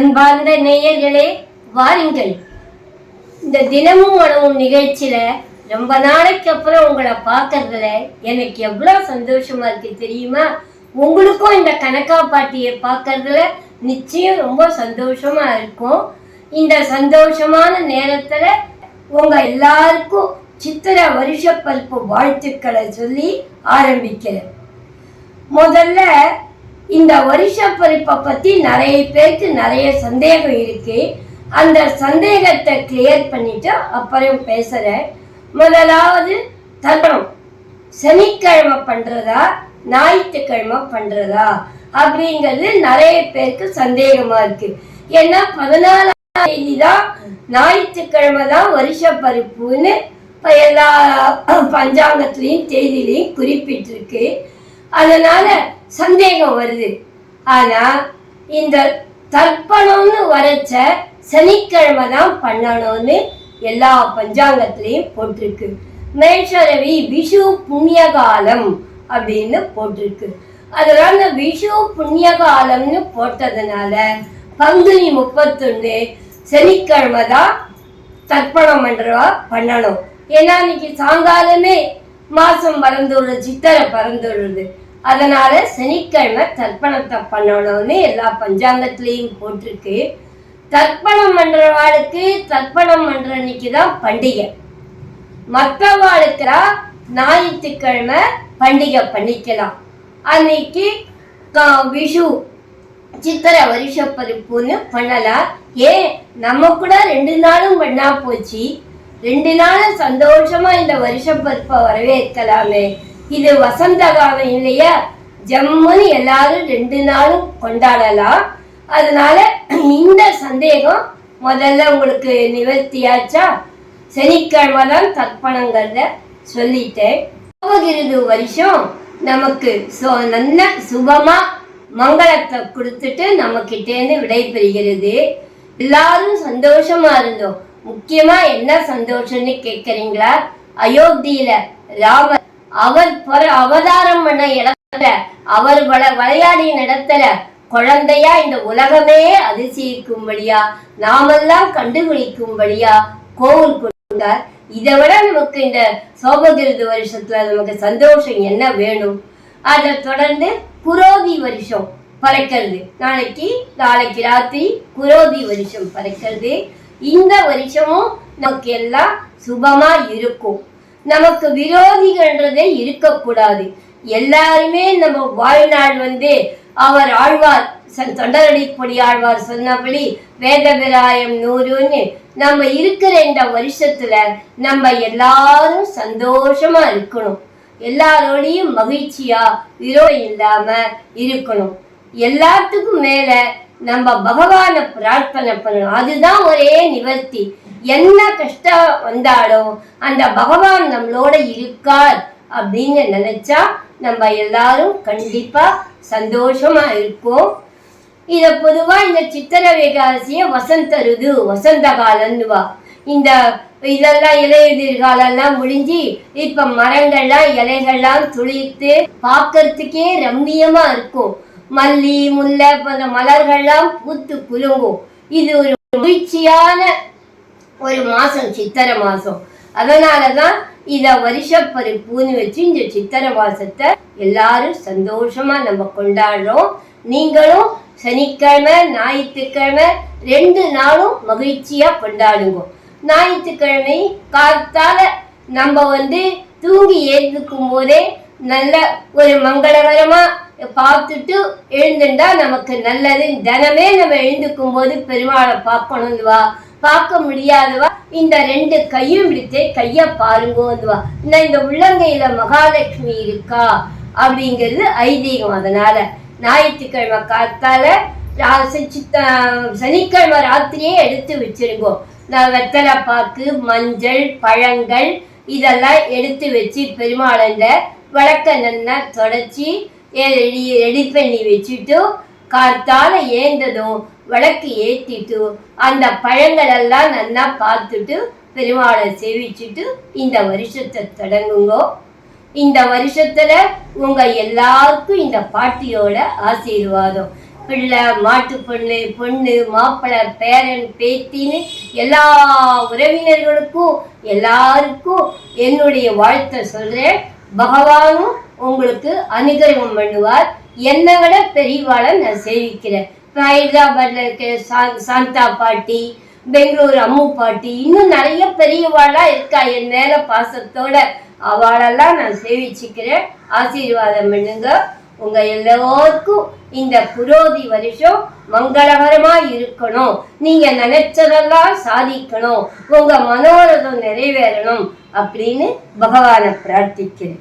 அன்பார்ந்த நேயர்களே வாருங்கள். இந்த தினமும் உணவும் நிகழ்ச்சியில ரொம்ப நாளைக்கு அப்புறம் உங்களை பார்க்கறதுல எனக்கு எவ்வளோ சந்தோஷமா இருக்கு தெரியுமா? உங்களுக்கும் இந்த கணக்கா பாட்டியை பார்க்கறதுல நிச்சயம் ரொம்ப சந்தோஷமா இருக்கும். இந்த சந்தோஷமான நேரத்துல உங்க எல்லாருக்கும் சித்திர வருஷ பருப்பு வாழ்த்துக்களை சொல்லி ஆரம்பிக்கிறேன். முதல்ல இந்த வருஷ பொறுப்பை பற்றி நிறைய பேருக்கு நிறைய சந்தேகம் இருக்கு. அந்த சந்தேகத்தை கிளியர் பண்ணிட்டு அப்புறம் பேசுறேன். முதலாவது தர்ப்பணம் சனிக்கிழமை பண்றதா? ஞாயிற்றுக்கிழமை பண்றதா? அப்படிங்கிறது நிறைய பேருக்கு சந்தேகமா இருக்கு. ஏன்னா பதினாலாம் தேதி தான் ஞாயிற்றுக்கிழமை தான் வருஷ பருப்புன்னு இப்போ எல்லா பஞ்சாங்கத்துலேயும் தேதியிலையும் குறிப்பிட்டிருக்கு. அதனால சந்தேகம் வருது. ஆனா இந்த தர்ப்பணம்னு வரைச்ச சனிக்கிழமை தான் பண்ணணும்னு எல்லா பஞ்சாங்கத்திலையும் போட்டிருக்கு. மேஷரவி விஷு புண்ணிய காலம் அப்படின்னு போட்டிருக்கு. அதனால இந்த விஷு புண்ணிய காலம்னு போட்டதுனால பங்குனி முப்பத்தொன்று சனிக்கிழமை தான் தர்ப்பணம் பண்றவா பண்ணணும். ஏன்னா இன்னைக்கு சாயங்காலமே மாசம் பறந்துடுறது சித்திரை பறந்துடுறது அதனால சனிக்கிழமை தர்ப்பணத்தை பண்ணணும்னு எல்லா பஞ்சாங்கத்திலையும் போட்டிருக்கு. தர்ப்பணம் பண்றவாளுக்கு தர்ப்பணம் பண்ற அன்னைக்கு தான் பண்டிகை. மற்றவாளுக்குலாம் ஞாயிற்றுக்கிழமை பண்டிகை பண்ணிக்கலாம். அன்னைக்கு கா- விஷு சித்திரை வருஷ பருப்புன்னு பண்ணலாம் ஏன்? நம்ம கூட ரெண்டு நாளும் பண்ணா போச்சு. ரெண்டு நாளும் சந்தோஷமா இந்த வருஷ பருப்பை வரவேற்கலாமே. இது வசந்த காலம் இல்லையா? ஜம்முன்னு எல்லாரும் ரெண்டு நாளும் கொண்டாடலாம். அதனால இந்த சந்தேகம் முதல்ல உங்களுக்கு நிவர்த்தியாச்சா? சனிக்கிழமை தான் தர்ப்பணங்கிறத சொல்லிட்டேன். போகிறது வருஷம் நமக்கு சோ நல்ல சுபமா மங்களத்தை கொடுத்துட்டு நம்ம கிட்டேருந்து விடைபெறுகிறது. எல்லாரும் சந்தோஷமா இருந்தோம். முக்கியமா என்ன சந்தோஷம்னு கேக்குறீங்களா அயோத்தியில ராமர் அவர் பிற- அவதாரம் பண்ண இடத்துல அவர் வள விளையாடி இடத்துல குழந்தையா இந்த உலகமே அதிசயிக்கும்படியா நாமெல்லாம் கண்டுபிடிக்கும்படியா கோவில் கொண்டார் இதை விட நமக்கு இந்த சோபகிருது வருஷத்துல நமக்கு சந்தோஷம் என்ன வேணும்? அதை தொடர்ந்து புரோதி வருஷம் பறக்கிறது. நாளைக்கு நாளைக்கு ராத்திரி புரோதி வருஷம் பறக்கிறது. இந்த வருஷமும் நமக்கு எல்லாம் சுபமா இருக்கும். நமக்கு விரோதிகள்ன்றதே இருக்கக்கூடாது. எல்லாருமே நம்ம வாழ்நாள் வந்து அவர் ஆழ்வார் தொண்டரடிப்படி ஆழ்வார் சொன்னபடி வேதபிராயம் நூறுன்னு நம்ம இருக்கிற இந்த வருஷத்துல நம்ம எல்லாரும் சந்தோஷமா இருக்கணும். எல்லாரோடையும் மகிழ்ச்சியா விரோ இல்லாம இருக்கணும். எல்லாத்துக்கும் மேல நம்ம பகவானை பிரார்த்தனை பண்ணணும். அதுதான் ஒரே நிவர்த்தி. என்ன கஷ்டம் வந்தாலும் அந்த பகவான் நம்மளோட இருக்கார் அப்படின்னு நினைச்சா நம்ம எல்லாரும் கண்டிப்பா சந்தோஷமா இருப்போம். இத பொதுவா இந்த சித்திர ஏகாதசிய வசந்த ருது வசந்த காலம்னுவா இந்த இதெல்லாம் இலையுதிர்காலெல்லாம் முடிஞ்சு இப்ப மரங்கள்லாம் இலைகள்லாம் துளிர்த்து பார்க்கறதுக்கே ரம்மியமா இருக்கும். மல்லி முல்லை போன்ற மலர்கள்லாம் பூத்து குலுங்கும். இது ஒரு மகிழ்ச்சியான ஒரு மாசம் சித்திரை மாசம். இதை இத வருஷப்பருப்புன்னு வச்சு இந்த சித்திரை மாசத்தை எல்லாரும் சந்தோஷமா நம்ம கொண்டாடுறோம். நீங்களும் சனிக்கிழமை ஞாயிற்றுக்கிழமை ரெண்டு நாளும் மகிழ்ச்சியா கொண்டாடுங்க. ஞாயிற்றுக்கிழமை காத்தால நம்ம வந்து தூங்கி ஏற்றுக்கும் போதே நல்ல ஒரு மங்களகரமா பார்த்துட்டு எழுந்துட்டா நமக்கு நல்லது. தினமே நம்ம எழுந்துக்கும் போது பெருமாளை பார்க்கணும்வா பார்க்க முடியாதவா? இந்த ரெண்டு கையும் விடுத்து கைய பாருங்கோந்துவா இந்த இந்த உள்ளங்கையில மகாலட்சுமி இருக்கா? அப்படிங்கிறது ஐதீகம் அதனால. ஞாயிற்றுக்கிழமை காத்தால ரா- சித்த- சனிக்கிழமை ராத்திரியே எடுத்து வச்சிருங்கோ. நான் வெத்தலை பாக்கு மஞ்சள் பழங்கள் இதெல்லாம் எடுத்து வச்சு பெருமாளண்ட வழக்க நல்லா தொடச்சி ரெடி ரெடி பண்ணி வச்சுட்டு காத்தால ஏந்ததும் விளக்கு ஏற்றிட்டு அந்த பழங்கள் எல்லாம் நல்லா பார்த்துட்டு பெருமாளை சேவிச்சுட்டு இந்த வருஷத்தை தொடங்குங்கோ. இந்த வருஷத்துல உங்க எல்லாருக்கும் இந்த பாட்டியோட ஆசீர்வாதம். பிள்ளை மாட்டு பொண்ணு பொண்ணு மாப்பிள்ளை பேரன் பேத்தின்னு எல்லா உறவினர்களுக்கும் எல்லாருக்கும் என்னுடைய வாழ்த்தை சொல்றேன். பகவானும் உங்களுக்கு அனுகிரகம் பண்ணுவார். என்னை விட பெரியவாளை நான் சேவிக்கிறேன். ஹைதராபாத்தில் ஹைதராபாத்ல இருக்க சா- சாந்தா பாட்டி பெங்களூர் அம்மு பாட்டி இன்னும் நிறைய பெரியவாளா இருக்கா என் மேல பாசத்தோட. அவளெல்லாம் நான் சேவிச்சுக்கிறேன். ஆசீர்வாதம் பண்ணுங்க. உங்க எல்லோருக்கும் இந்த புரோதி வருஷம் மங்களகரமா இருக்கணும். நீங்க நினைச்சதெல்லாம் சாதிக்கணும். உங்க மனோரதம் நிறைவேறணும் அப்படின்னு பகவானை பிரார்த்திக்கிறேன்.